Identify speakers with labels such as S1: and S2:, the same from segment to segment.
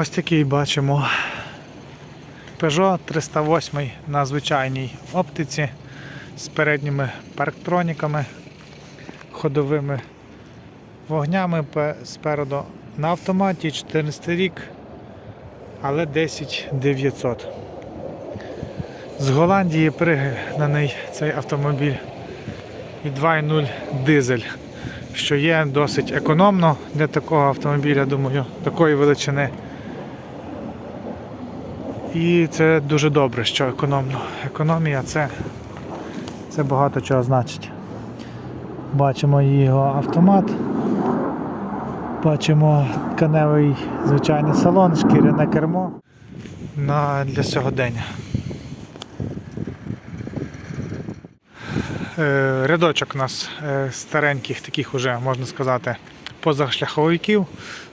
S1: Ось такий бачимо Peugeot 308 на звичайній оптиці з передніми парктроніками, ходовими вогнями спереду на автоматі 14 рік, але 10900. З Голландії пригнаний цей автомобіль і 2.0 дизель, що є досить економно для такого автомобіля, думаю, такої величини. І це дуже добре, що економно. Економія це, це багато чого значить. Бачимо його автомат. Бачимо тканевий звичайний салон, шкіряне кермо на, для сьогодення. Е, Рядочок у нас е, стареньких, таких уже, можна сказати, позашляховиків.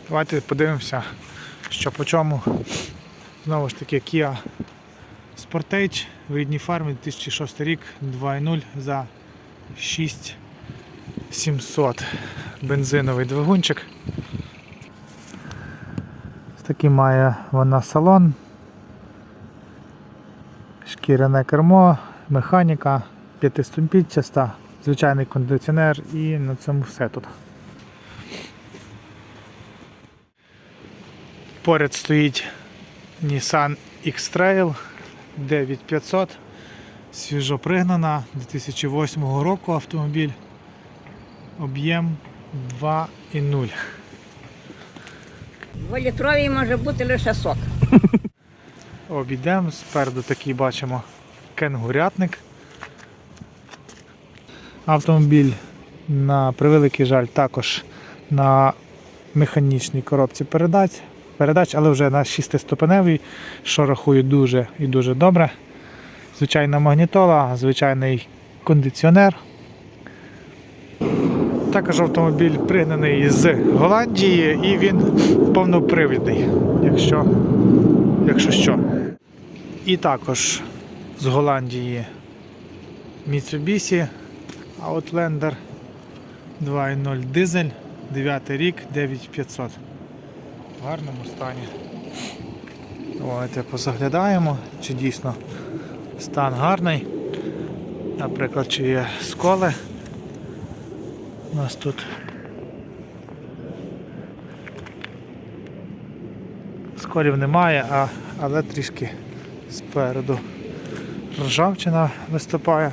S1: Давайте подивимося, що по чому. Знову ж таки, Kia Sportage в рідній фармі 2006 рік 2.0 за 6700 бензиновий двигунчик. Такий має вона салон, шкіряне кермо, механіка, п'ятиступінчаста, звичайний кондиціонер і на цьому все тут. Поряд стоїть Nissan X-Trail 9500, свіжо пригнана 2008 року автомобіль, об'єм 2,0.
S2: Дволітровий може бути лише сок.
S1: Обійдемо, спереду такий бачимо кенгурятник. Автомобіль на превеликий жаль також на механічній коробці передач, передач, але вже на 6-ступеневій, що рахую дуже і дуже добре. Звичайна магнітола, звичайний кондиціонер. Також автомобіль пригнаний з Голландії і він повнопривідний, якщо, якщо що. І також з Голландії Mitsubishi Outlander 2.0 дизель, 9 рік, 9500. В гарному стані. Давайте позаглядаємо, чи дійсно стан гарний. Наприклад, чи є сколи. У нас тут сколів немає, а, але трішки спереду ржавчина виступає.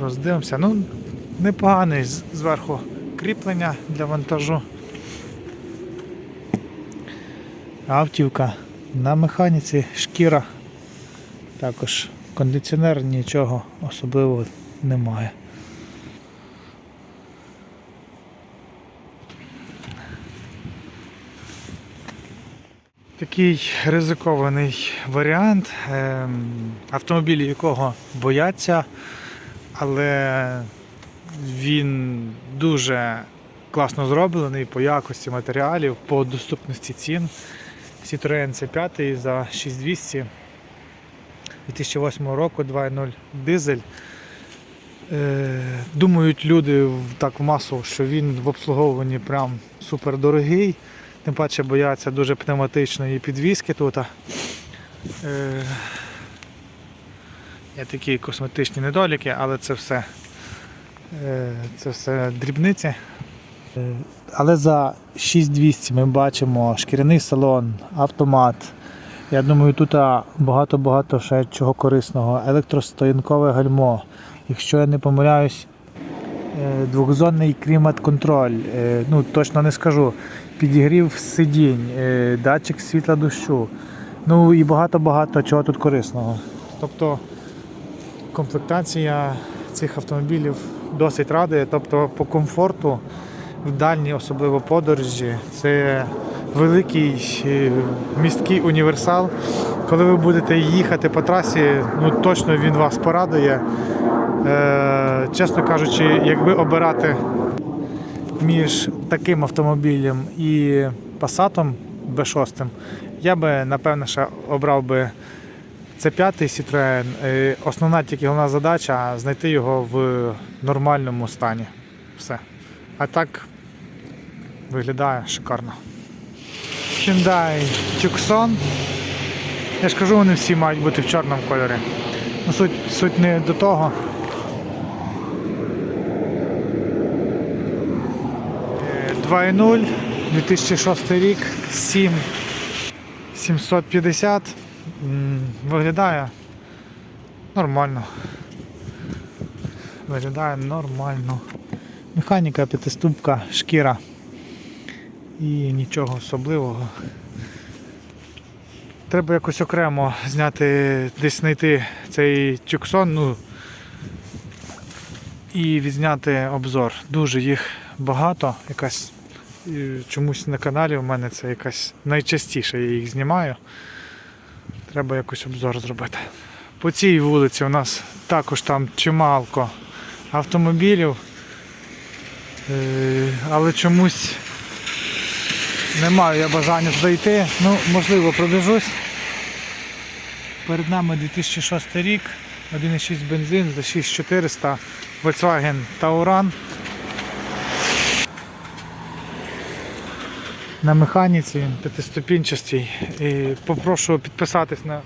S1: Роздивимося. Ну, непоганий зверху кріплення для вантажу. Автівка на механіці, шкіра. Також кондиціонер, нічого особливого немає. Такий ризикований варіант, ем, автомобілі якого бояться, але він дуже класно зроблений по якості матеріалів, по доступності цін. Citroen C5 за 6200 2008 року 2.0 дизель. Е, Думають люди так в масу, що він в обслуговуванні прям супер дорогий. Тим паче бояться дуже пневматичної підвіски тут. Е, Є такі косметичні недоліки, але це все, е, це все дрібниці. Е, Але за 6200 ми бачимо шкіряний салон, автомат. Я думаю, тут багато-багато ще чого корисного. Електростоянкове гальмо. Якщо я не помиляюсь, е, двохзонний клімат-контроль. Е, Ну, точно не скажу. Підігрів сидінь, датчик світла дощу. Ну і багато-багато чого тут корисного. Тобто комплектація цих автомобілів досить радує. Тобто по комфорту в дальній, особливо подорожі, це великий е, місткий універсал. Коли ви будете їхати по трасі, ну точно він вас порадує. Е, чесно кажучи, якби обирати між таким автомобілем і Passat B6, я би напевно ще обрав би це п'ятий Citroen. Е, Основна тільки головна задача знайти його в нормальному стані. Все. А так виглядає шикарно. Hyundai Tucson. Я ж кажу, вони всі мають бути в чорному кольорі. Ну, суть, суть не до того. Е, 2.0, 2006 рік, 7 750. М, Виглядає нормально. Виглядає нормально. Механіка, п'ятиступка, шкіра. І нічого особливого. Треба якось окремо зняти, десь знайти цей тюксон, ну і відзняти обзор. Дуже їх багато. Якась чомусь на каналі у мене це якась найчастіше я їх знімаю. Треба якось обзор зробити. По цій вулиці у нас також там чималко автомобілів, Е, але чомусь не маю я бажання туди йти. Ну, можливо, пробіжусь. Перед нами 2006 рік, 1,6 бензин за 6400 Volkswagen Tauran. На механіці він п'ятиступінчастий. І попрошу підписатись на,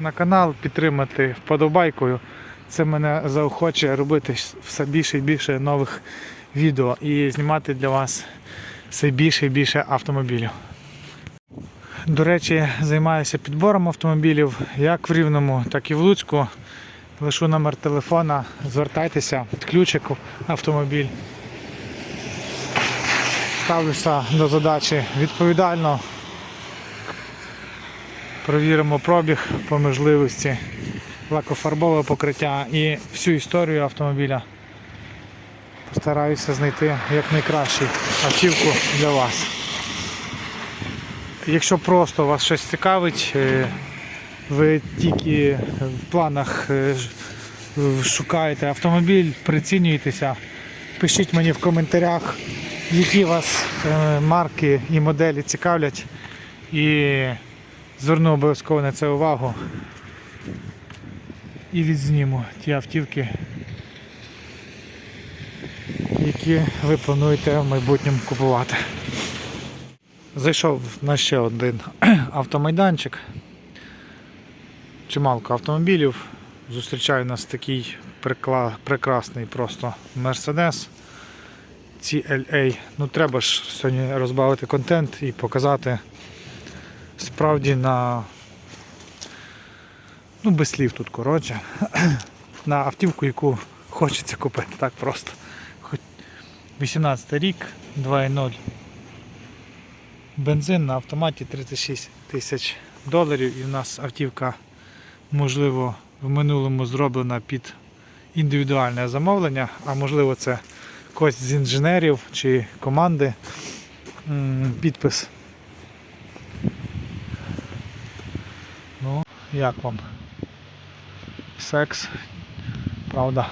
S1: на канал, підтримати вподобайкою. Це мене заохочує робити все більше і більше нових відео і знімати для вас все більше і більше автомобілів. До речі, займаюся підбором автомобілів як в Рівному, так і в Луцьку. Лишу номер телефона, звертайтеся, під ключику автомобіль. Ставлюся до задачі відповідально. Провіримо пробіг по можливості, лакофарбове покриття і всю історію автомобіля. Постараюся знайти якнайкращу автівку для вас. Якщо просто вас щось цікавить, е, ви тільки в планах е, шукаєте автомобіль, прицінюєтеся, пишіть мені в коментарях, які вас е, марки і моделі цікавлять. І зверну обов'язково на це увагу. І відзніму ті автівки, які ви плануєте в майбутньому купувати. Зайшов на ще один автомайданчик. Чималко автомобілів. Зустрічає нас такий прикла- прекрасний просто Mercedes CLA. Ну треба ж сьогодні розбавити контент і показати справді на ну без слів тут коротше. На автівку, яку хочеться купити. Так просто. Хоч 18 рік, 2.0 Бензин на автоматі 36 тисяч доларів і в нас автівка, можливо, в минулому зроблена під індивідуальне замовлення, а можливо це когось з інженерів чи команди. Підпис. Ну, як вам? Секс, правда.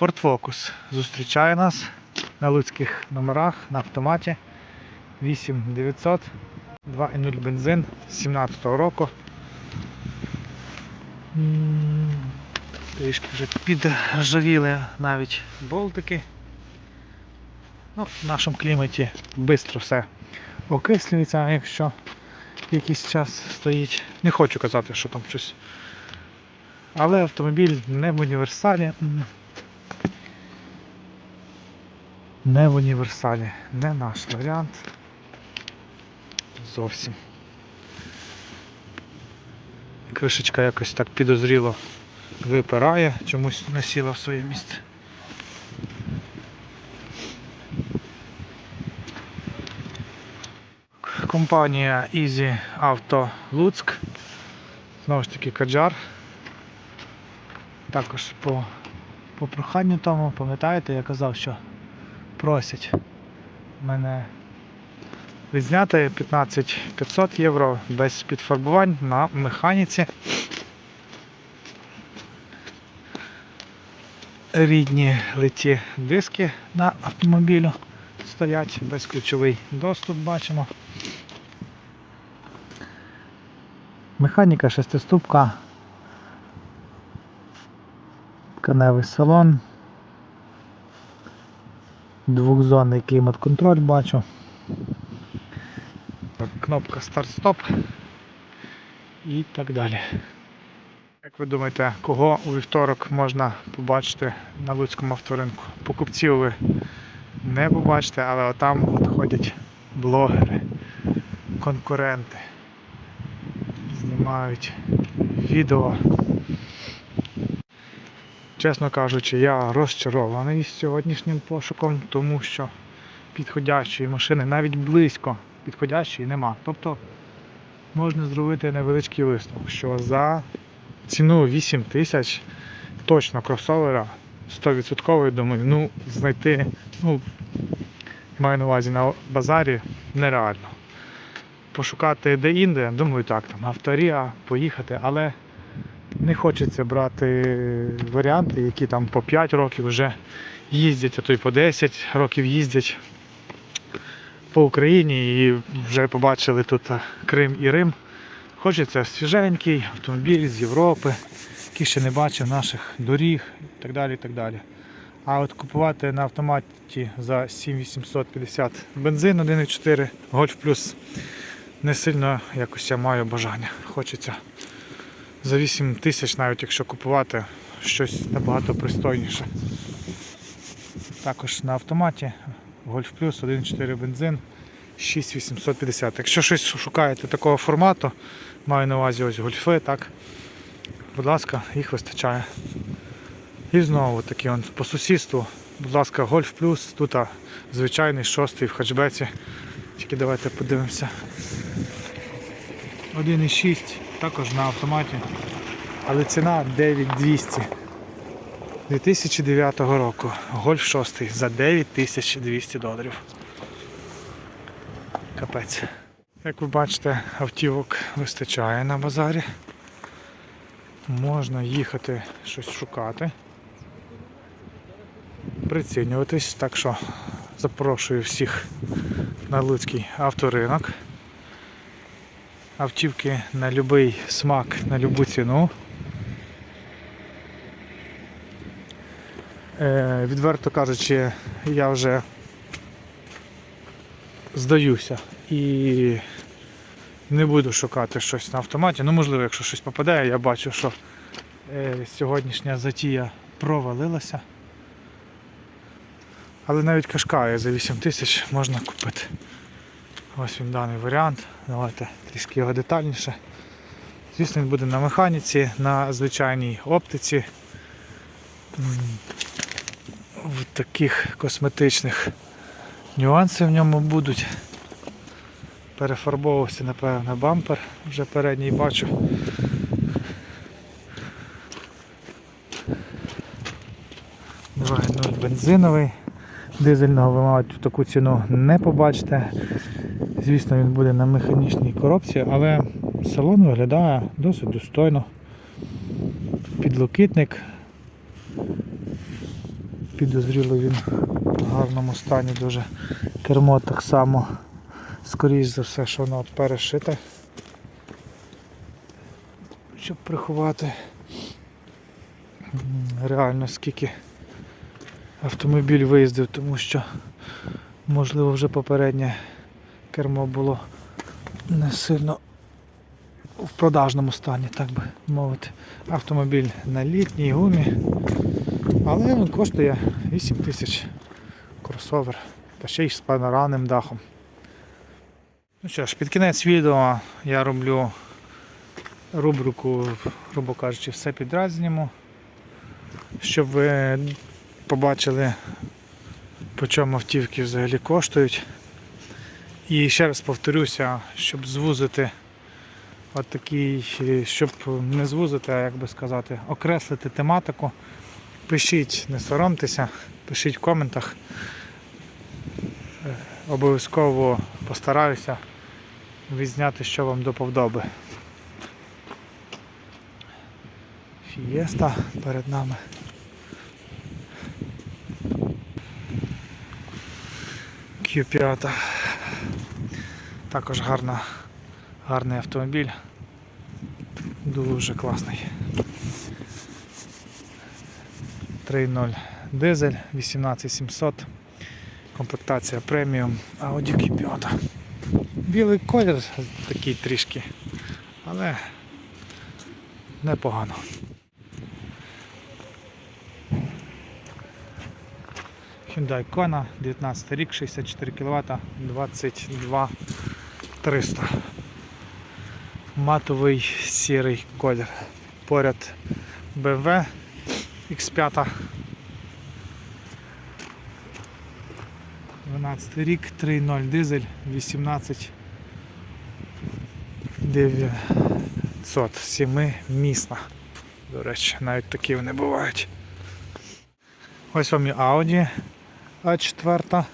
S1: Ford Focus зустрічає нас на луцьких номерах на автоматі 8900 2.0 бензин 17 року. Трішки вже піджавіли навіть болтики. Ну, в нашому кліматі швидко все окислюється, якщо якийсь час стоїть. Не хочу казати, що там щось. Але автомобіль не в універсалі. Не в універсалі, не наш варіант. Зовсім. Кришечка якось так підозріло випирає, чомусь не сіла в своє місце. Компанія Easy Auto Луцьк. Знову ж таки Каджар. Також по, по проханню тому, пам'ятаєте, я казав, що просять мене відзняти 15 500 євро без підфарбувань на механіці. Рідні литі диски на автомобілю стоять, безключовий доступ бачимо. Механіка шестиступка, тканевий салон. Двохзонний клімат-контроль бачу. Кнопка старт-стоп і так далі. Як ви думаєте, кого у вівторок можна побачити на Луцькому авторинку? Покупців ви не побачите, але отам от ходять блогери, конкуренти. Знімають відео. Чесно кажучи, я розчарований сьогоднішнім пошуком, тому що підходящої машини навіть близько підходящої нема. Тобто можна зробити невеличкий висновок, що за ціну 8 тисяч точно кросовера 100% думаю, ну знайти, ну маю на увазі на базарі нереально. Пошукати де-інде, думаю, так, там авторія, поїхати, але не хочеться брати варіанти, які там по 5 років вже їздять, а то й по 10 років їздять по Україні і вже побачили тут Крим і Рим. Хочеться свіженький автомобіль з Європи, який ще не бачив наших доріг і так далі. І так далі. А от купувати на автоматі за 7850 бензин 1,4 Golf Plus не сильно якось я маю бажання. Хочеться за 8 тисяч, навіть якщо купувати щось набагато пристойніше. Також на автоматі Golf Plus 1.4 бензин 6850. Якщо щось шукаєте такого формату, маю на увазі ось гольфи, так, будь ласка, їх вистачає. І знову такі он, по сусідству, будь ласка, Golf Plus, тут а, звичайний шостий в хатчбеці. Тільки давайте подивимося. 1.6, також на автоматі, але ціна 9200. 2009 року. Гольф 6 за 9200 доларів. Капець. Як ви бачите, автівок вистачає на базарі. Можна їхати щось шукати. Прицінюватись, так що запрошую всіх на Луцький авторинок. Автівки на будь-який смак, на будь-яку ціну. Е, відверто кажучи, я вже здаюся і не буду шукати щось на автоматі. Ну, можливо, якщо щось попадає, я бачу, що е, сьогоднішня затія провалилася. Але навіть кашкає за 8 тисяч можна купити. Ось він даний варіант. Давайте трішки його детальніше. Звісно, він буде на механіці, на звичайній оптиці. В таких косметичних нюанси в ньому будуть. Перефарбовувався, напевно, бампер, вже передній бачу. Давай, ну, бензиновий. Дизельного ви, мабуть, в таку ціну не побачите. Звісно, він буде на механічній коробці, але салон виглядає досить достойно. Підлокітник. Підозріло він в гарному стані дуже. Кермо так само, скоріш за все, що воно перешите. Щоб приховати реально скільки автомобіль виїздив, тому що можливо вже попереднє кермо було не сильно в продажному стані, так би мовити. Автомобіль на літній гумі, але він коштує 8 тисяч кросовер, та ще й з панорамним дахом. Ну що ж, під кінець відео я роблю рубрику, грубо кажучи, все підряд щоб ви побачили, по чому автівки взагалі коштують. І ще раз повторюся, щоб звузити от такий, е, щоб не звузити, а як би сказати, окреслити тематику. Пишіть, не соромтеся, пишіть в коментах. Е, Обов'язково постараюся відзняти, що вам до повдоби. Фієста перед нами. Q5. Також гарна, гарний автомобіль. Дуже класний. 3.0 дизель 18700. Комплектація преміум Audi Q5. Білий колір такий трішки, але непогано. Hyundai Kona, 19 рік, 64 кВт, 22 300. Матовий сірий колір. Поряд BMW X5. 12 рік, 3.0 дизель, 18 900, 7 місна. До речі, навіть такі вони бувають. Ось вам і Audi А4.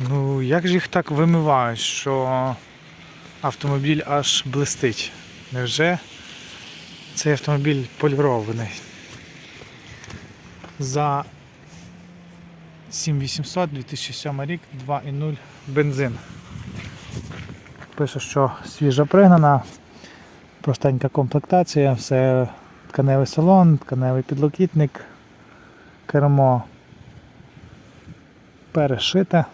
S1: Ну, як же їх так вимивають, що автомобіль аж блистить? Невже цей автомобіль полірований? За 7800 2007 рік 2.0 бензин. Пише, що свіжа пригнана, простенька комплектація, все тканевий салон, тканевий підлокітник, кермо перешите,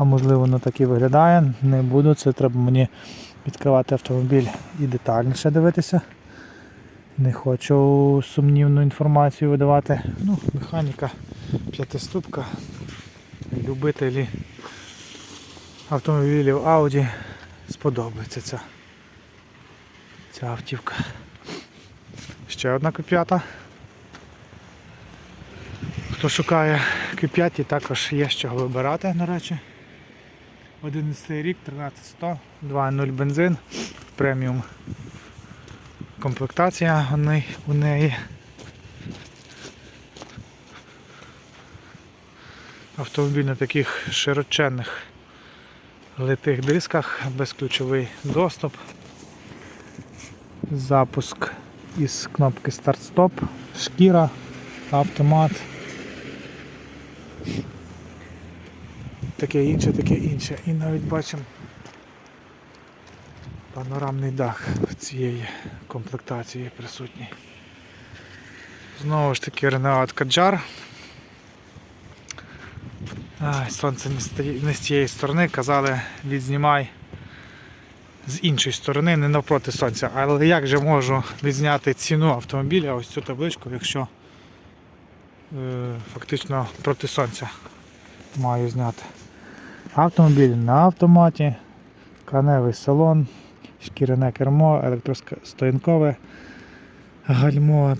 S1: а можливо воно так і виглядає. Не буду, це треба мені відкривати автомобіль і детальніше дивитися. Не хочу сумнівну інформацію видавати. Ну, механіка п'ятиступка. Любителі автомобілів Audi сподобається ця, ця автівка. Ще одна Q5. Хто шукає Q5, також є з чого вибирати, до речі. 11 рік, 13100, 2.0 бензин, преміум комплектація у неї-. Автомобіль на таких широченних литих дисках, безключовий доступ, запуск із кнопки старт-стоп, шкіра, автомат. Таке інше, таке інше. І навіть бачимо панорамний дах в цієї комплектації присутній. Знову ж таки Renault Kadjar. Ай, сонце не з тієї сторони, казали відзнімай з іншої сторони, не навпроти сонця. Але як же можу відзняти ціну автомобіля, ось цю табличку, якщо е, фактично проти сонця маю зняти. Автомобіль на автоматі, каневий салон, шкіряне кермо, електростоянкове, гальмо,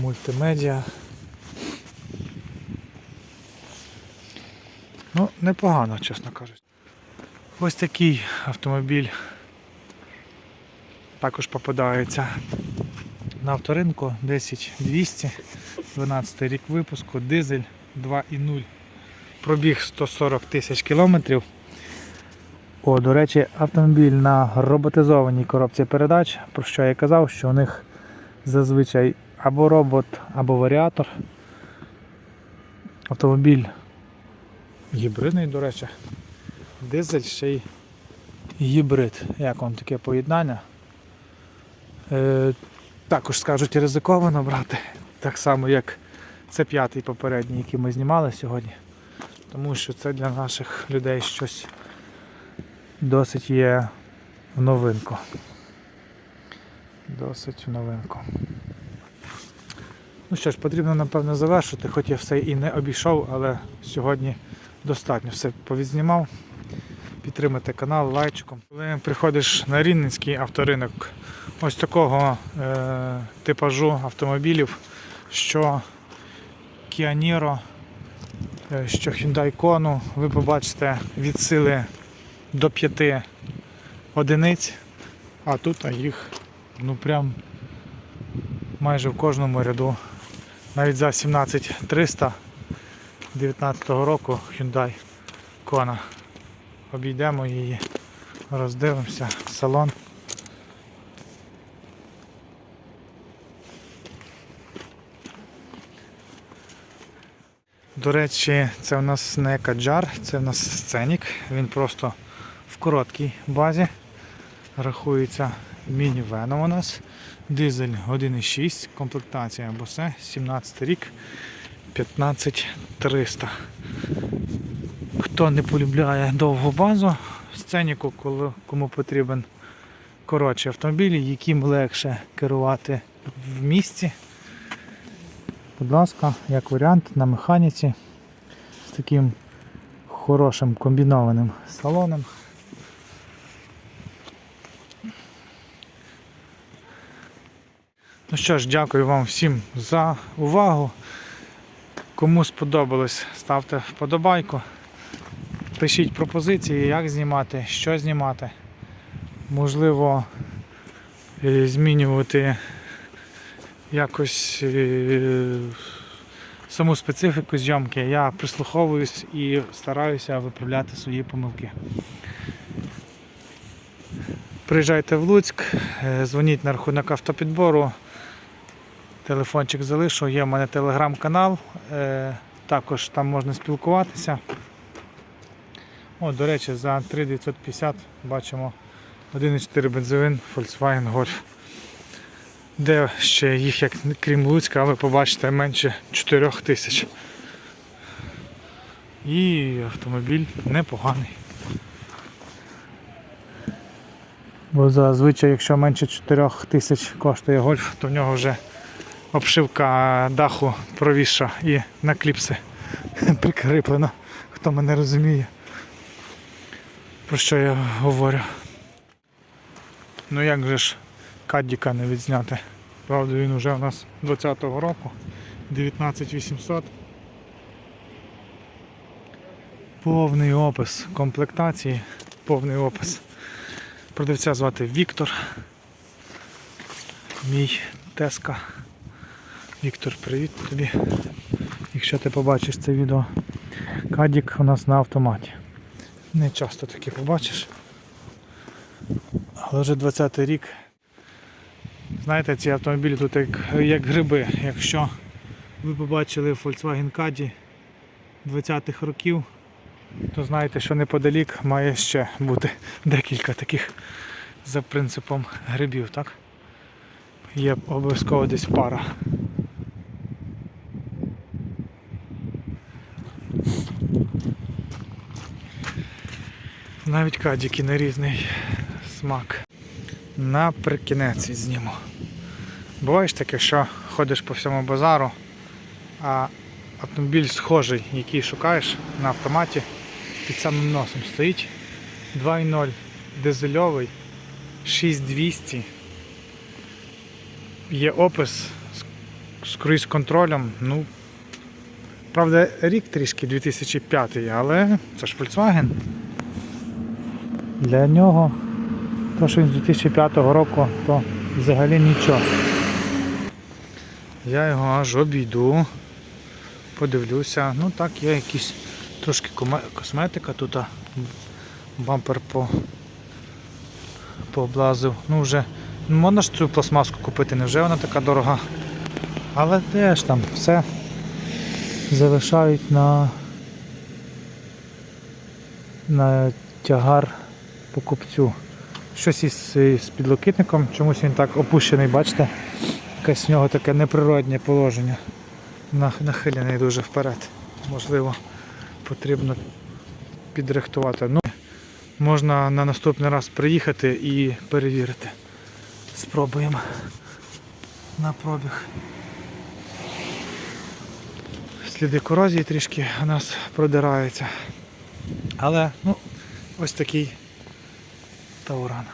S1: мультимедіа. Ну, непогано, чесно кажучи. Ось такий автомобіль також попадається на авторинку 10200, 12 рік випуску, дизель 2.0. Пробіг 140 тисяч кілометрів. О, до речі, автомобіль на роботизованій коробці передач, про що я казав, що у них зазвичай або робот, або варіатор. Автомобіль гібридний, до речі. Дизель ще й гібрид. Як вам таке поєднання? Е, також скажуть ризиковано брати. Так само, як це п'ятий попередній, який ми знімали сьогодні. Тому що це для наших людей щось досить є в новинку. Досить в новинку. Ну що ж, потрібно напевно завершити, хоч я все і не обійшов, але сьогодні достатньо все повідзнімав. Підтримати канал лайчиком. Коли приходиш на Рівненський авторинок ось такого е, типажу автомобілів, що Kia Niro, що Hyundai Kona, ви побачите від сили до 5 одиниць, а тут їх ну прям майже в кожному ряду. Навіть за 17300 19 року Hyundai Kona. Обійдемо її, роздивимося, салон. До речі, це в нас не каджар, це в нас сценік. Він просто в короткій базі рахується мінівеном у нас. Дизель 1,6, комплектація Bose, 17 рік, 15300. Хто не полюбляє довгу базу, сценіку, коли кому потрібен коротші автомобілі, яким легше керувати в місті. Будь ласка, як варіант на механіці з таким хорошим комбінованим салоном. Ну що ж, дякую вам всім за увагу. Кому сподобалось, ставте вподобайку. Пишіть пропозиції, як знімати, що знімати. Можливо, е, змінювати якось е, саму специфіку зйомки. Я прислуховуюсь і стараюся виправляти свої помилки. Приїжджайте в Луцьк, е, дзвоніть на рахунок автопідбору. Телефончик залишу, є в мене телеграм-канал, е, також там можна спілкуватися. О, до речі, за 3950 бачимо 1,4 бензин Volkswagen Golf. Де ще їх, як крім Луцька, ви побачите менше 4 тисяч. І автомобіль непоганий. Бо зазвичай, якщо менше 4 тисяч коштує гольф, то в нього вже обшивка даху провісша і на кліпси прикріплено, хто мене розуміє, про що я говорю. Ну як же ж Каддіка не відзняти? Правда, він вже у нас 20-го року, 19800. Повний опис комплектації, повний опис. Продавця звати Віктор. Мій Теска. Віктор, привіт тобі. Якщо ти побачиш це відео. Кадік у нас на автоматі. Не часто таке побачиш. Але вже 20-й рік. Знаєте, ці автомобілі тут як, як гриби. Якщо ви побачили Volkswagen Caddy 20-х років, то знаєте, що неподалік має ще бути декілька таких за принципом грибів, так? Є обов'язково десь пара. Навіть кадіки на різний смак. Наприкінець зніму. Буває ж таке, що ходиш по всьому базару, а автомобіль схожий, який шукаєш на автоматі, під самим носом стоїть 2.0 дизельовий 6200. Є опис з, з круїз-контролем. Ну, правда, рік трішки 2005, але це ж Volkswagen. Для нього, то що він з 2005 року, то взагалі нічого. Я його аж обійду, подивлюся. Ну так, є якісь трошки косметика тут, бампер по, пооблазив. Ну вже ну, можна ж цю пластмаску купити, невже вона така дорога? Але теж там все залишають на, на тягар покупцю. Щось із, із підлокітником, чомусь він так опущений, бачите? Якесь в нього таке неприродне положення. Нах- Нахилений дуже вперед. Можливо, потрібно підрихтувати. Ну, можна на наступний раз приїхати і перевірити. Спробуємо на пробіг. Сліди корозії трішки у нас продираються. Але ну, ось такий тауран.